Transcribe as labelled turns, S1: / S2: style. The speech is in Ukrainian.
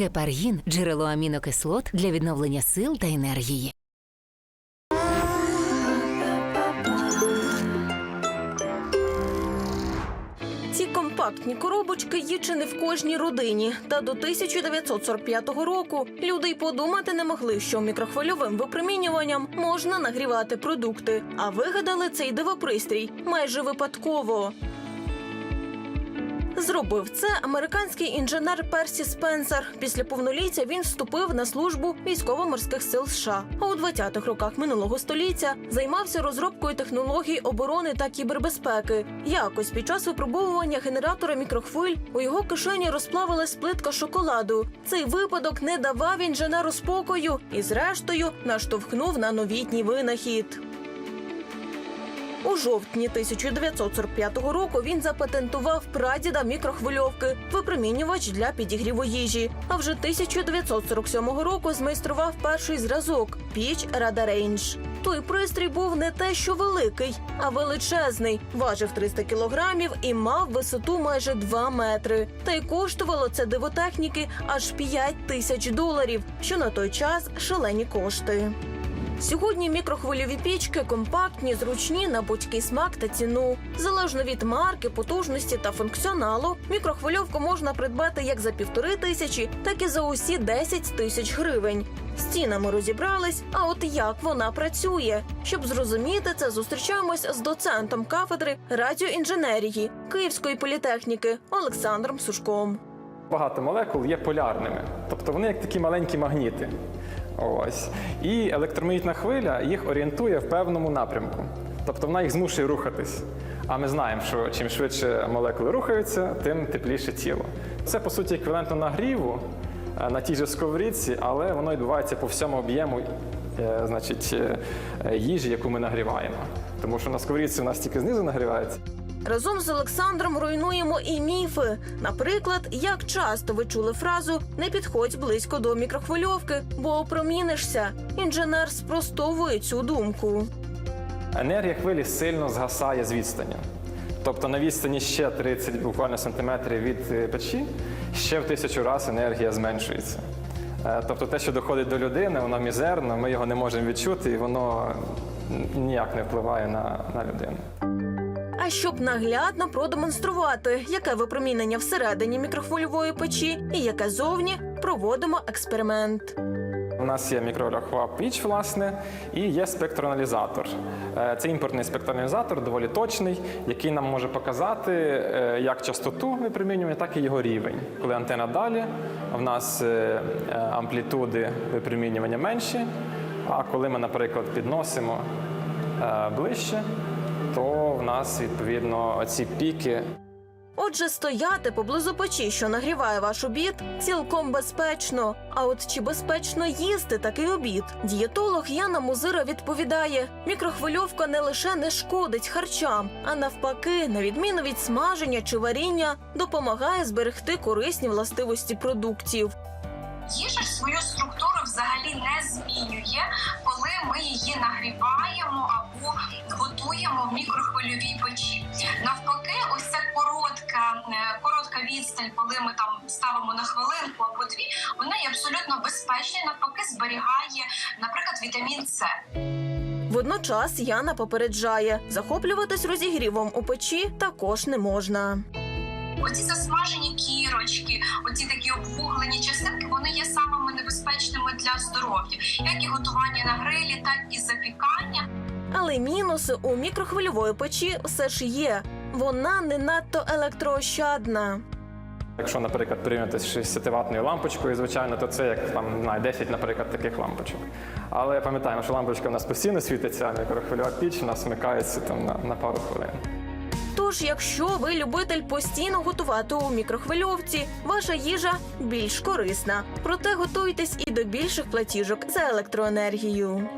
S1: Гепаргін джерело амінокислот для відновлення сил та енергії.
S2: Ці компактні коробочки є чи не в кожній родині. Та до 1945 року люди й подумати не могли, що мікрохвильовим випромінюванням можна нагрівати продукти. А вигадали цей дивопристрій майже випадково. Зробив це американський інженер Персі Спенсер. Після повноліття він вступив на службу військово-морських сил США. А у 20-х роках минулого століття займався розробкою технологій оборони та кібербезпеки. Якось під час випробовування генератора мікрохвиль у його кишені розплавилась плитка шоколаду. Цей випадок не давав інженеру спокою і, зрештою, наштовхнув на новітній винахід. У жовтні 1945 року він запатентував прадіда мікрохвильовки, випромінювач для підігріву їжі. А вже 1947 року змайстрував перший зразок піч Рада Рейндж. Той пристрій був не те, що великий, а величезний. Важив 300 кілограмів і мав висоту майже 2 метри. Та й коштувало це дивотехніки аж 5 тисяч доларів, що на той час шалені кошти. Сьогодні мікрохвильові пічки компактні, зручні на будь-який смак та ціну. Залежно від марки, потужності та функціоналу, мікрохвильовку можна придбати як за півтори тисячі, так і за усі 10 тисяч гривень. З цінами розібрались, а от як вона працює. Щоб зрозуміти це, зустрічаємось з доцентом кафедри радіоінженерії Київської політехніки Олександром Сушком.
S3: Багато молекул є полярними, тобто вони як такі маленькі магніти. Ось. І електромагнітна хвиля їх орієнтує в певному напрямку. Тобто вона їх змушує рухатись. А ми знаємо, що чим швидше молекули рухаються, тим тепліше тіло. Це по суті еквівалентно нагріву е, на тій же сковорідці, але воно відбувається по всьому об'єму е, значить, е, їжі, яку ми нагріваємо. Тому що на сковорідці у нас тільки знизу нагрівається.
S2: Разом з Олександром руйнуємо і міфи. Наприклад, як часто ви чули фразу не підходь близько до мікрохвильовки, бо опромінишся. Інженер спростовує цю думку.
S3: Енергія хвилі сильно згасає з відстані. Тобто на відстані ще 30 буквально сантиметрів від е, печі, ще в тисячу разів енергія зменшується. Е, Тобто те, що доходить до людини, воно мізерно, ми його не можемо відчути, і воно ніяк не впливає на, на людину.
S2: Щоб наглядно продемонструвати, яке випромінення всередині мікрохвильової печі і яке зовні, проводимо експеримент.
S3: У нас є мікрорахова піч, власне, і є спектроаналізатор. Е, Це імпортний спектроаналізатор, доволі точний, який нам може показати е, як частоту випромінювання, так і його рівень. Коли антена далі, в нас е, амплітуди випромінювання менші. А коли ми, наприклад, підносимо ближче, то в нас відповідно оці піки
S2: Отже, стояти поблизу печі, що нагріває ваш обід, цілком безпечно. А от чи безпечно їсти такий обід? Дієтолог Яна Музира відповідає: мікрохвильовка не лише не шкодить харчам, а навпаки, на відміну від смаження чи варіння, допомагає зберегти корисні властивості продуктів.
S4: Їжа ж свою структуру взагалі не змінює, коли ми її нагріваємо коли ми там ставимо на хвилинку або дві, вона є абсолютно безпечна і навпаки зберігає, наприклад, вітамін С.
S2: Водночас Яна попереджає, захоплюватись розігрівом у печі також не можна.
S4: Оці засмажені кірочки, оці такі обвуглені частинки, вони є самими небезпечними для здоров'я, як і готування на грилі, так і запікання.
S2: Але мінуси у мікрохвильової печі все ж є. Вона не надто електроощадна.
S3: Якщо, наприклад, порівняти з 60-ваттною лампочкою, звичайно, то це як там знаю, 10, наприклад, таких лампочок. Але пам'ятаємо, що лампочка в нас постійно світиться, а мікрохвильова піч у нас вмикається там на, на пару хвилин.
S2: Тож, якщо ви любитель постійно готувати у мікрохвильовці, ваша їжа більш корисна. Проте готуйтесь і до більших платіжок за електроенергію.